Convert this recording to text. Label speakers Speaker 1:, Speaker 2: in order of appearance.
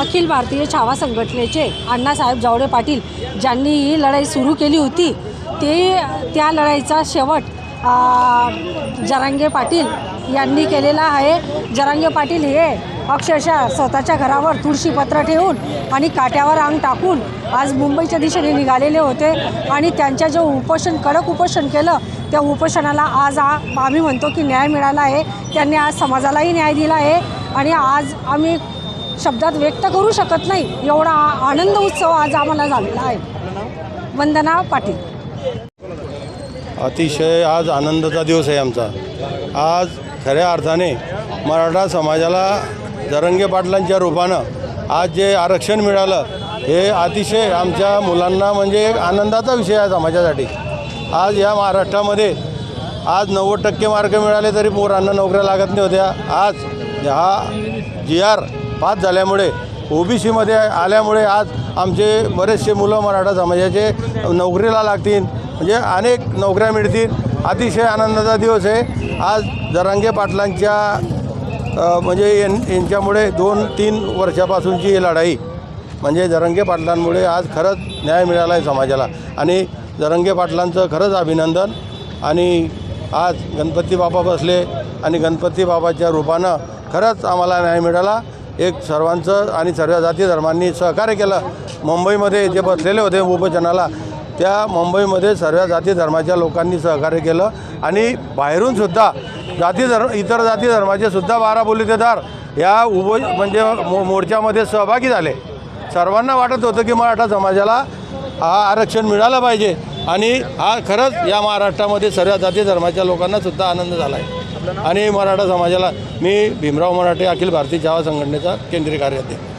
Speaker 1: अखिल भारतीय छावा संघटनेचे अण्णासाहेब जावडे पाटील ज्यांनी ही लढाई सुरू केली होती ते त्या लढाईचा शेवट जरांगे पाटील यांनी केलेला आहे. जरांगे पाटील हे अक्षरशः स्वतःच्या घरावर तुळशीपत्र ठेवून आणि काट्यावर अंग टाकून आज मुंबईच्या दिशेने निघालेले होते आणि त्यांच्या जो उपोषण कडक उपोषण केलं त्या उपोषणाला आज आ आम्ही म्हणतो की न्याय मिळाला आहे. त्यांनी आज समाजालाही न्याय दिला आहे आणि आज आम्ही शब्दात व्यक्त करू शकत नाही. एवढा आ- आनंद उत्सव आज आम्हाला झालेला आहे. वंदना पाटील.
Speaker 2: अतिशय आज आनंदाचा दिवस आहे आमचा. आज खऱ्या अर्थाने मराठा समाजाला जरंगे पाटलांच्या रूपानं आज जे आरक्षण मिळालं हे अतिशय आमच्या मुलांना म्हणजे एक आनंदाचा विषय आहे समाजासाठी. आज या महाराष्ट्रामध्ये आज नव्वद टक्के मार्क मिळाले तरी पोरांना नोकऱ्या लागत नाही होत्या आज हा जी आर पास झाल्यामुळे ओबीसीमध्ये आल्यामुळे आज आमचे बरेचसे मुलं मराठा समाजाचे नोकरीला लागतील. म्हणजे अनेक नोकऱ्या मिळतील. अतिशय आनंदाचा दिवस आहे. आज जरांगे पाटलांच्या म्हणजे यां यांच्यामुळे दोन तीन वर्षापासूनची ही लढाई. म्हणजे जरंगे पाटलांमुळे आज खरंच न्याय मिळाला आहे समाजाला. आणि जरंगे पाटलांचं खरंच अभिनंदन. आणि आज गणपती बाबा बसले आणि गणपती बाबाच्या रूपानं खरंच आम्हाला न्याय मिळाला. एक सर्वांचं आणि सर्व जाती धर्मांनी सहकार्य केलं. मुंबईमध्ये जे बसलेले होते उपोषणाला त्या मुंबईमध्ये सर्व जाती धर्माच्या लोकांनी सहकार्य केलं आणि बाहेरूनसुद्धा जाती धर्म इतर जाती धर्माचे सुद्धा बारा बोलीतेदार या उभो म्हणजे मो मोर्चामध्ये सहभागी झाले. सर्वांना वाटत होतं की मराठा समाजाला हा आरक्षण मिळालं पाहिजे आणि हा खरंच या महाराष्ट्रामध्ये सर्व जाती धर्माच्या लोकांनासुद्धा आनंद झाला आहे. आणि मराठा समाजाला मी भीमराव मराठे अखिल भारतीय छावा संघटनेचा केंद्रीय कार्याध्यक्ष